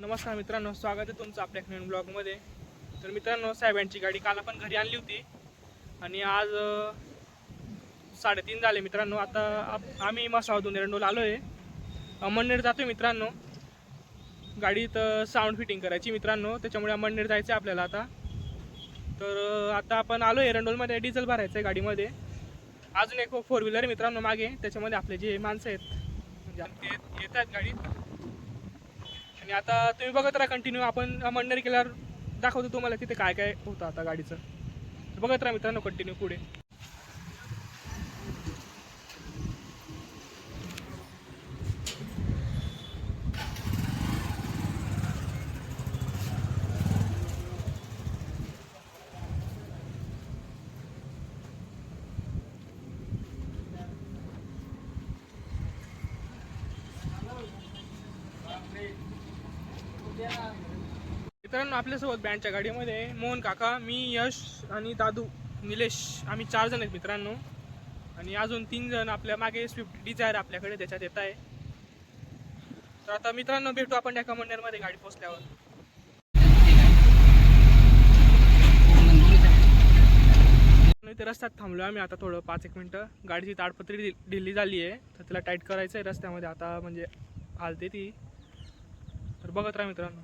नमस्कार मित्रांनो स्वागत आहे तुमचं आपल्या नवीन ब्लॉगमध्ये तर मित्रांनो साहेबांची गाडी काल आपण घरी आणली होती. आणि आज साडेतीन झाले मित्रांनो. आता आप- आम्ही मसाळातून एरंडोला आलो आहे अमळनेर जातो आहे मित्रांनो. गाडीत साऊंड फिटिंग करायची मित्रांनो. त्याच्यामुळे अमळनेर जायचं आहे आपल्याला आता. तर आता आपण आलो आहे एरंडोलमध्ये डिझेल भरायचं आहे गाडीमध्ये. अजून एक फोर व्हीलर मित्रांनो मागे. त्याच्यामध्ये आपले जे माणसं आहेत. म्हणजे ते येत आहेत गाडीत. आणि आता तुम्ही बघत राहा कंटिन्यू आपण मंडळी केल्यावर दाखवतो तुम्हाला तिथे काय काय होतं आता गाडीचं. बघत राहा मित्रांनो कंटिन्यू पुढे. मित्रांनो आपल्यासोबत बँडच्या गाडीमध्ये मोहन काका मी यश आणि दादू निलेश. आम्ही चार जण आहेत मित्रांनो. आणि अजून तीन जण आपल्या मागे स्विफ्ट डिझायर आपल्याकडे त्याच्यात येत आहे. तर आता मित्रांनो भेटू आपण त्या कमांडरमध्ये गाडी पोचल्यावर इथे रस्त्यात थांबलो आम्ही आता थोडं पाच एक मिनटं. गाडीची ताडपत्री ढि- ढिल्ली झाली आहे तर तिला टाईट करायचं आहे रस्त्यामध्ये. आता म्हणजे हालते ती. तर बघत राहा मित्रांनो.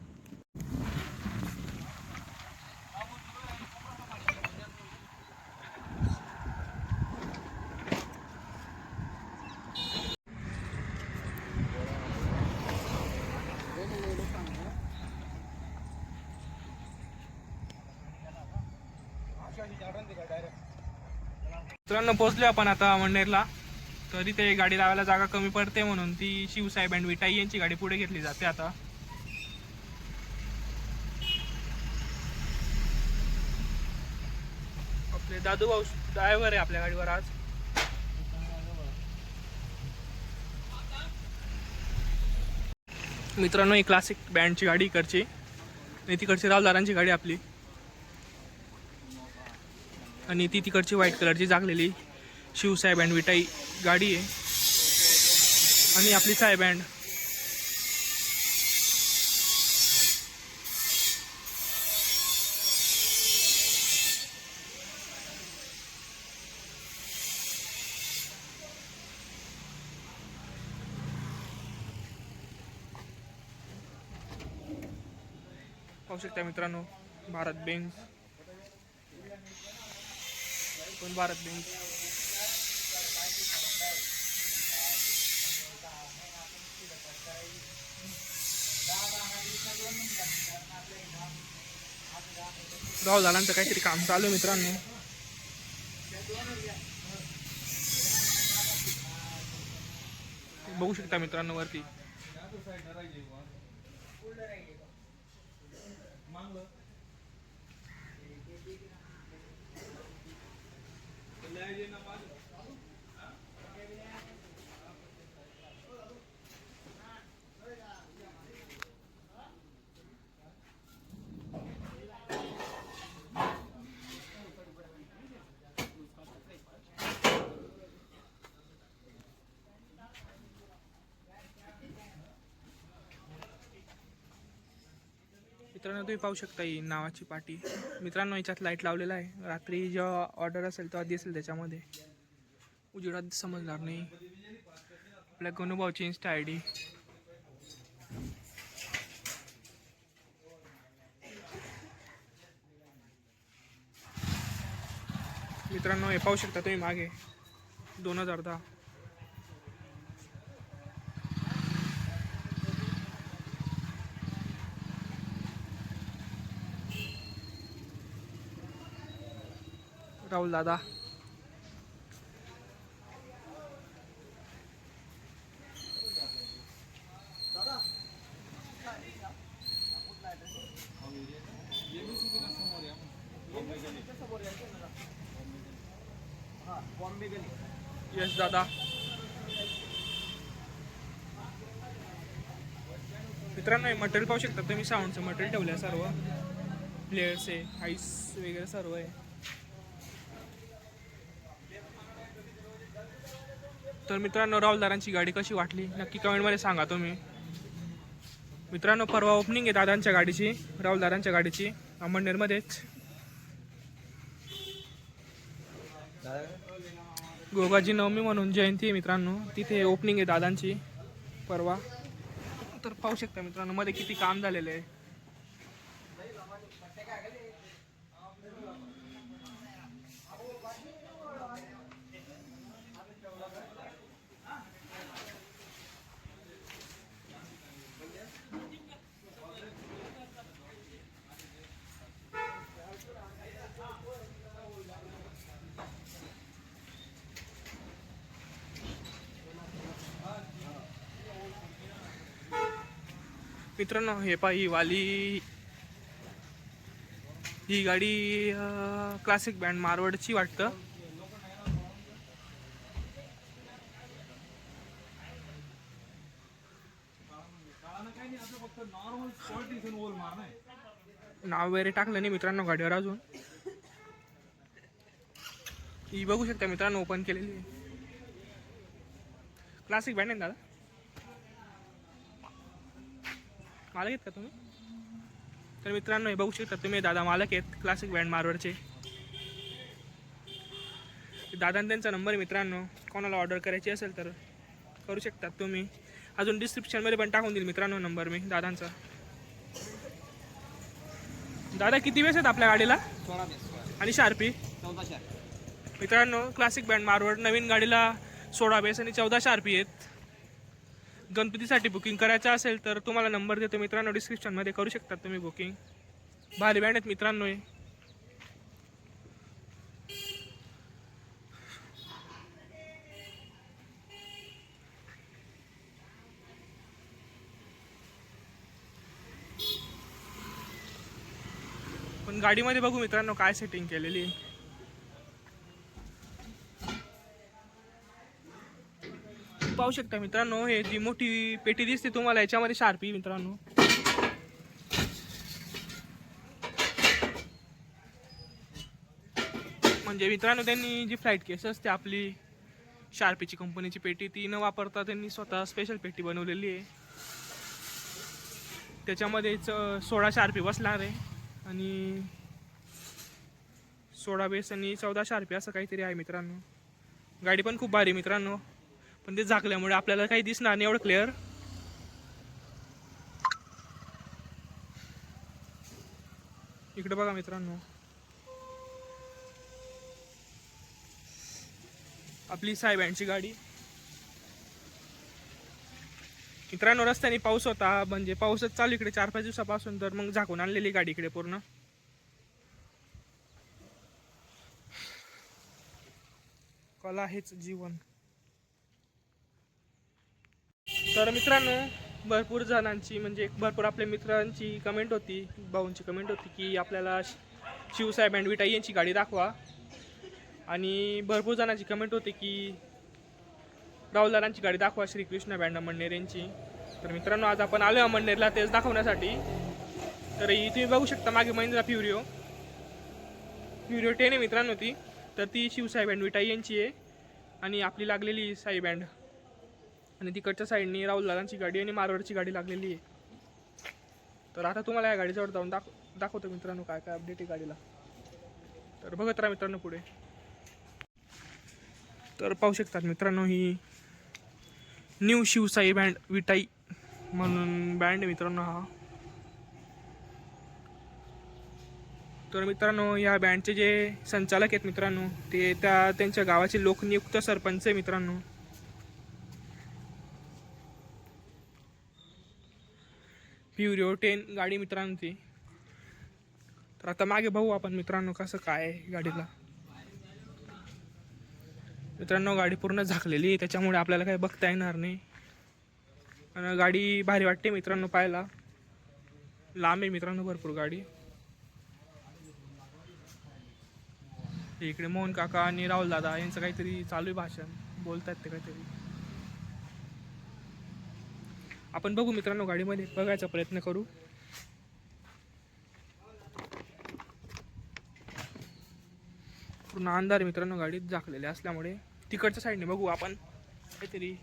मित्रांनो पोहोचलो आपण आता मंडेरला. तरी ते गाडी लावायला जागा कमी पडते म्हणून ती शिवसाहेब अँड विटाई यांची गाडी पुढे घेतली जाते आता. आपले दादू भाऊ ड्रायव्हर आहे आपल्या गाडीवर आज. मित्रांनो ही क्लासिक बँडची गाडी इकडची. नाही तिकडची रावदारांची गाडी आपली. आणि ती तिकडची व्हाईट कलरची जागलेली शिवसाहेब अँड विटाई गाडी आहे. आणि आपली साहेब अँड पाहू शकता मित्रांनो भारत बेन्झ पण भारत बेन्झ राव झाल्यानंतर काहीतरी काम चालू आहे मित्रांनो. बघू शकता मित्रांनो वरती. imagine about मित्रांनो तुम्ही पाहू शकता ही नावाची पाटी. मित्रांनो याच्यात लाइट लावलेला आहे. रात्री जेव्हा ऑर्डर असेल तेव्हा दिसेल त्याच्यामध्ये. उजेडात समजणार नाही. आपल्या गणुभावची इन्स्टा आय डी मित्रांनो हे पाहू शकता तुम्ही मागे. दोन हजार दहा. राहुल दादा. यश दादा. मित्रांनो हे मटेरियल पाहू शकता तुम्ही साऊंडचं मटेरियल ठेवलं आहे सर्व. प्लेयर्स आहे आईस वगैरे सर्व आहे. तर मित्रांनो राहुलदारांची गाडी कशी वाटली? नक्की कमेंटमध्ये सांगा तुम्ही. मित्रांनो परवा ओपनिंग आहे दादांच्या गाडीची राहुलदारांच्या गाडीची. अंमळनेरमध्येच. गोगाजी नवमी म्हणून जयंती आहे मित्रांनो. तिथे ओपनिंग आहे दादांची परवा. तर पाहू शकता मित्रांनो मध्ये किती काम झालेलं आहे. मित्रांनो हे पा ही वाली. ही गाडी क्लासिक बँड मारवडची वाटतं. नाव वगैरे टाकलं नाही मित्रांनो गाडीवर अजून. ही बघू शकता मित्रांनो ओपन केलेली क्लासिक बँड आहे ना दादा? मालक आहेत का तुम्ही? तर मित्रांनो हे बघू शकता तुम्ही दादा मालक आहेत क्लासिक बँड मारवरचे दादा त्यांचा नंबर आहे मित्रांनो कोणाला ऑर्डर करायची असेल तर करू शकतात तुम्ही. अजून डिस्क्रिप्शनमध्ये पण टाकून देईल मित्रांनो नंबर मी दादांचा. दादा किती वेळेस आहेत आपल्या गाडीला? आणि शार्पी मित्रांनो क्लासिक बँड मारवड नवीन गाडीला सोळा बेस आणि चौदा शार्पी आहेत. गणपतीसाठी बुकिंग करायचं असेल तर तुम्हाला नंबर देतो. मित्रांनो डिस्क्रिप्शनमध्ये करू शकता तुम्ही बुकिंग भारी बँड आहेत मित्रांनो हे. पण गाडीमध्ये बघू मित्रांनो काय सेटिंग केलेली आहे. पाहू शकता मित्रांनो हे जी मोठी पेटी दिसते तुम्हाला याच्यामध्ये शार्पी मित्रांनो. म्हणजे मित्रांनो त्यांनी जी फ्लाईट केस असते आपली शार्पीची कंपनीची पेटी ती न वापरता त्यांनी स्वतः स्पेशल पेटी बनवलेली आहे. त्याच्यामध्ये सोळा शार्पी बसणार आहे आणि सोळा बेस आणि चौदा शार्पी असं काहीतरी आहे मित्रांनो. गाडी पण खूप भारी मित्रांनो. पण ते झाकल्यामुळे आपल्याला काही दिसणार नाही एवढं क्लिअर इकडे बघा मित्रांनो. आपली साहेबांची गाडी. मित्रांनो रस्त्याने पाऊस होता म्हणजे पाऊसच चालू इकडे चार पाच दिवसापासून तर मग झाकून आणलेली गाडी इकडे पूर्ण. कला हेच जीवन. तर मित्रांनो भरपूर जणांची म्हणजे भरपूर आपल्या मित्रांची कमेंट होती भाऊंची कमेंट होती की आपल्याला शि- शिवसाहेब अँड विटाई यांची गाडी दाखवा. आणि भरपूर जणांची कमेंट होती की राहुलदारांची गाडी दाखवा श्रीकृष्ण बँड अमळनेर यांची. तर मित्रांनो आज आपण आलो अमळनेरला तेच दाखवण्यासाठी. तर ही तुम्ही बघू शकता मागे महिंद्रा फ्युरिओ फ्युरिओ टेन आहे मित्रांनो ती. तर ती शिवसाहेब अँड विटाई यांची आहे. आणि आपली लागलेली साई बँड आणि तिकडच्या साईडनी राहुल दादांची गाडी आणि मारवाडची गाडी लागलेली आहे. तर आता तुम्हाला या गाडीजवळ जाऊन दाख दाखवतो मित्रांनो काय काय अपडेट आहे गाडीला. तर बघत राहा मित्रांनो पुढे. तर पाहू शकतात मित्रांनो ही न्यू शिवसाई बँड विटाई म्हणून बँड आहे मित्रांनो हा. तर मित्रांनो या बँडचे जे संचालक आहेत मित्रांनो ते त्या त्यांच्या गावाचे लोकनियुक्त सरपंच आहे मित्रांनो. प्युरिओ टेन गाडी मित्रांनो ती तर आता मागे बघू आपण मित्रांनो कसं काय आहे गाडीला. मित्रांनो गाडी पूर्ण झाकलेली आहे त्याच्यामुळे आपल्याला काही बघता येणार नाही. आणि गाडी भारी वाटते मित्रांनो पाहायला. लांब आहे मित्रांनो भरपूर गाडी. इकडे मोहन काका आणि राहुल दादा यांचं काहीतरी चालू आहे भाषण. बोलतात ते काहीतरी. आपण बघू मित्रांनो गाडीमध्ये बघायचा प्रयत्न करू. पूर्ण अंधार मित्रांनो गाडीत झाकलेल्या असल्यामुळे तिकडच्या साईडने बघू आपण. काहीतरी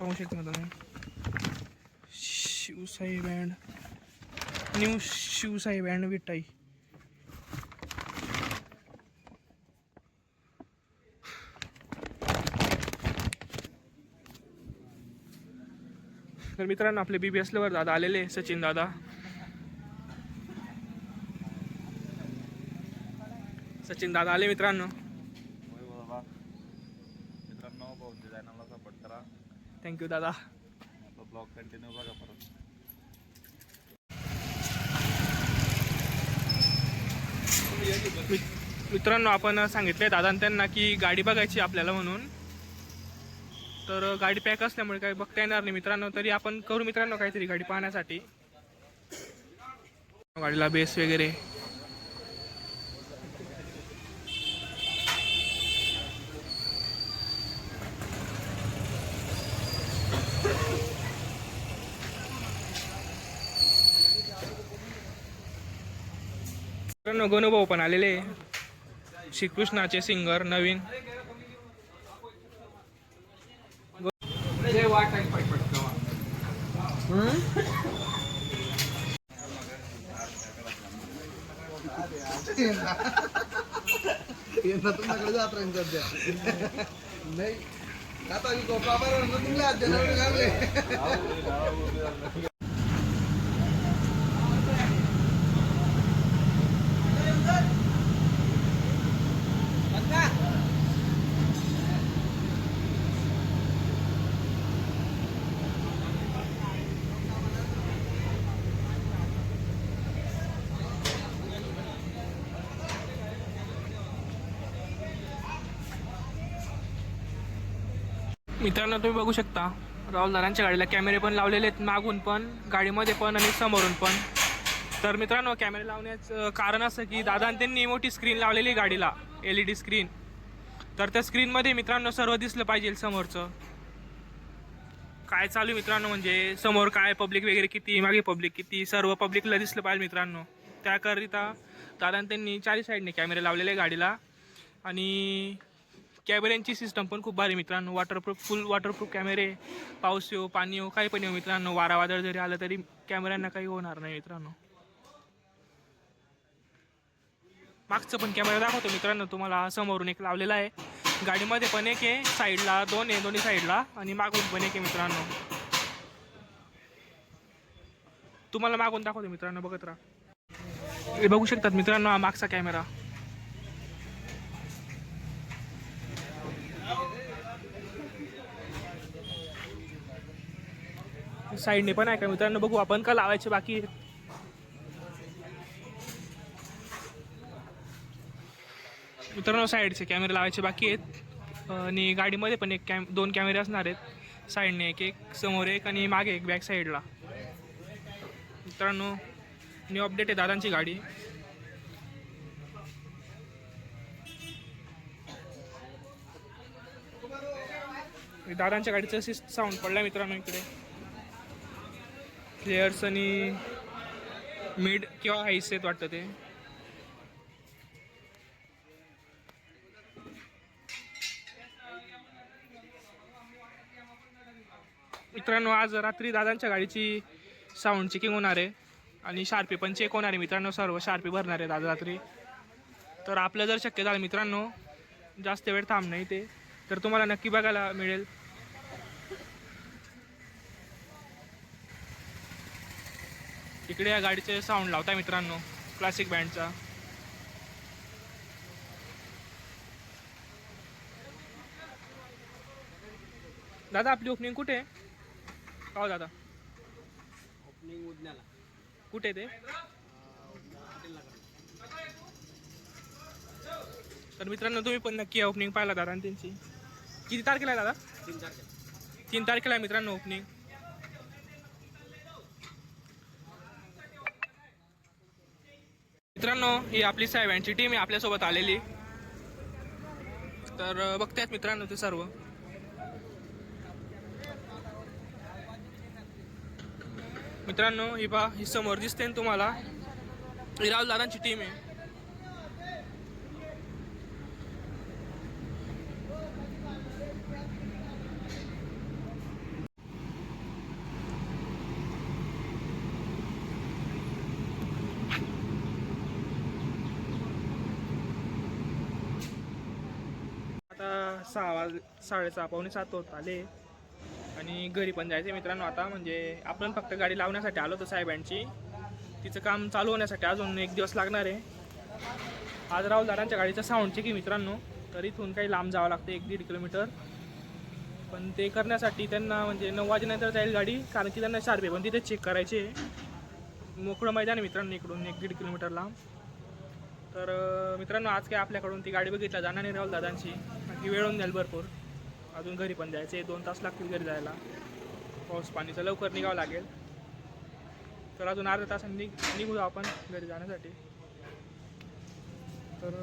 पाहू शकता तुम्ही. Shivsai band. New Shivsai band विटाई. तर मित्रांनो आपले बी बी एसल्यावर दादा आलेले सचिन दादा. सचिन दादा आले मित्रांनो. थँक्यू दादा. ब्लॉग कंटिन्यू बघा परत. मित- मित्रांनो आपण सांगितले दादा त्यांना की गाडी बघायची आपल्याला म्हणून. तर गाडी पॅक असल्यामुळे काही बघता येणार नाही मित्रांनो तरी आपण करू मित्रांनो काहीतरी गाडी पाहण्यासाठी. गाडीला बेस वगैरे. मित्रांनो गणुभाऊ पण आलेले श्रीकृष्णाचे सिंगर नवीन. तुमच्याकडे जात राहील सध्या नाही आता मित्रांनो तुम्ही बघू शकता राहुल दादांच्या गाडीला कॅमेरे पण लावलेले आहेत मागून पण गाडीमध्ये पण आणि समोरून पण. तर मित्रांनो कॅमेरे लावण्याचं कारण असं की दादा त्यांनी मोठी स्क्रीन लावलेली आहे गाडीला एल ई डी स्क्रीन तर त्या स्क्रीनमध्ये मित्रांनो सर्व दिसलं पाहिजे समोरचं. काय चालू आहे मित्रांनो म्हणजे समोर काय पब्लिक वगैरे किती मागे पब्लिक किती सर्व पब्लिकला दिसलं पाहिजे मित्रांनो. त्याकरिता दादा त्यांनी चारी साईडने कॅमेरे लावलेले आहे गाडीला. आणि कॅमेऱ्यांची सिस्टम पण खूप भारी मित्रांनो. वॉटरप्रूफ फुल वॉटरप्रूफ कॅमेरे पाऊस येऊ पाणी येऊ काही पण येऊ मित्रांनो. वारा वादळ जरी आलं तरी कॅमेऱ्यांना काही होणार नाही मित्रांनो. मागचं पण कॅमेरा दाखवतो मित्रांनो तुम्हाला. समोरून एक लावलेला आहे. गाडीमध्ये पण एक आहे. साईडला दोन आहे दोन्ही साईडला आणि मागून पण एक आहे मित्रांनो. तुम्हाला मागून दाखवतो मित्रांनो. बघत राहा. हे बघू शकतात मित्रांनो हा मागचा कॅमेरा साईडने पण आहे का? मित्रांनो बघू आपण का लावायचे बाकी? आहेत. मित्रांनो साईडचे कॅमेरे लावायचे बाकी आहेत. आणि गाडीमध्ये पण एक कॅम दोन कॅमेरे असणार आहेत. साईडने एक एक समोर एक आणि मागे एक बॅक साईडला. मित्रांनो न्यू अपडेट आहे दादांची गाडी. दादांच्या गाडीचं साऊंड पडला मित्रांनो इकडे. प्लेयर्स आणि मिड किंवा हाईस आहेत वाटतं ते. मित्रांनो आज रात्री दादांच्या गाडीची साऊंड चेकिंग होणार आहे आणि शार्पी पण चेक होणार आहे. मित्रांनो सर्व शार्पी भरणार आहे दादा रात्री. तर आपलं जर शक्य झालं मित्रांनो जास्त वेळ थांब नाही ते. तर तुम्हाला नक्की बघायला मिळेल. इकडे या गाडीचे साऊंड लावता मित्रांनो. क्लासिक बँडचा दादा आपली ओपनिंग कुठे? आहे का हो दादा. ओपनिंग उद्याला कुठे ते? तर मित्रांनो तुम्ही पण नक्की ओपनिंग पाहिला दादा आणि त्यांची. किती तारखेला आहे दादा? तीन तारखेला. तीन तारखेला आहे मित्रांनो ओपनिंग मित्रांनो ही आपली साहेबांची टीम आहे आपल्यासोबत आलेली. तर बघतायत मित्रांनो ते सर्व. मित्रांनो ही पा ही समोर दिसते तुम्हाला. ही राहुल दादांची टीम आहे. सहा वाज साडेसहा पावणे सात होत आले. आणि घरी पण जायचं मित्रांनो आता म्हणजे आपण फक्त गाडी लावण्यासाठी आलो होतो साहेबांची. तिचं काम चालू होण्यासाठी अजून एक दिवस लागणार आहे. आज राहुल दादांच्या गाडीचं साऊंड चेक आहे मित्रांनो. तर इथून काही लांब जावं लागतं एक दीड किलोमीटर पण ते करण्यासाठी त्यांना म्हणजे नऊ वाजेनंतर जाईल गाडी कारण की त्यांना शार्पे पण तिथे चेक करायचे मोकळं मैदान आहे मित्रांनो इकडून एक दीड किलोमीटर लांब. तर मित्रांनो आज काय आपल्याकडून ती गाडी बघितला जाणार नाही राहुल दादांची. की वेळ होऊन जाईल भरपूर. अजून घरी पण जायचं आहे. दोन तास लागतील घरी जायला. पाऊस पाणीचं लवकर निघावं लागेल. तर अजून अर्ध्या तासाने निघ निघू आपण घरी जाण्यासाठी. तर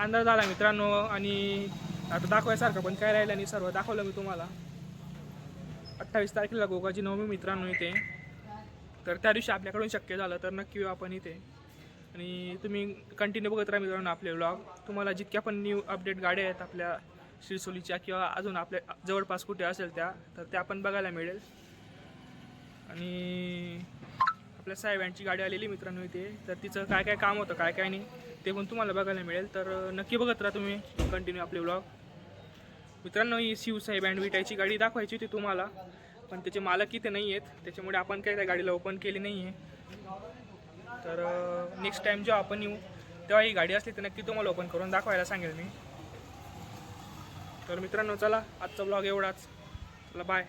अंदाज झाला मित्रांनो आणि आता दाखवायसारखं पण काय राहिलं नाही. सर्व दाखवलं मी तुम्हाला. अठ्ठावीस तारखेला गोगाची नवमी मित्रांनो इथे. तर त्या दिवशी आपल्याकडून शक्य झालं तर नक्की येऊ आपण इथे आणि तुम्ही कंटिन्यू बघत राहा मित्रांनो आपले ब्लॉग तुम्हाला जितक्या पण न्यू अपडेट गाड्या आहेत आपल्या श्रीसोलीच्या किंवा अजून आपल्या जवळपास कुठे असेल त्या तर त्या पण बघायला मिळेल. आणि आपल्या साहेबांची गाडी आलेली मित्रांनो इथे तर तिचं काय काय काम होतं काय काय नाही ते पण तुम्हाला बघायला मिळेल. तर नक्की बघत राहा तुम्ही कंटिन्यू आपले ब्लॉग मित्रांनो ही शिवसाहेब अँड विटायची गाडी दाखवायची होती तुम्हाला पण त्याचे मालक इथे नाही आहेत त्याच्यामुळे आपण काय त्या गाडीला ओपन केली नाही आहे तर नेक्स्ट टाईम जेव्हा आपण येऊ तेव्हा ही गाडी असली तर नक्की तुम्हाला ओपन करून दाखवायला सांगेल मी. तर मित्रांनो चला आजचा ब्लॉग एवढाच. चला बाय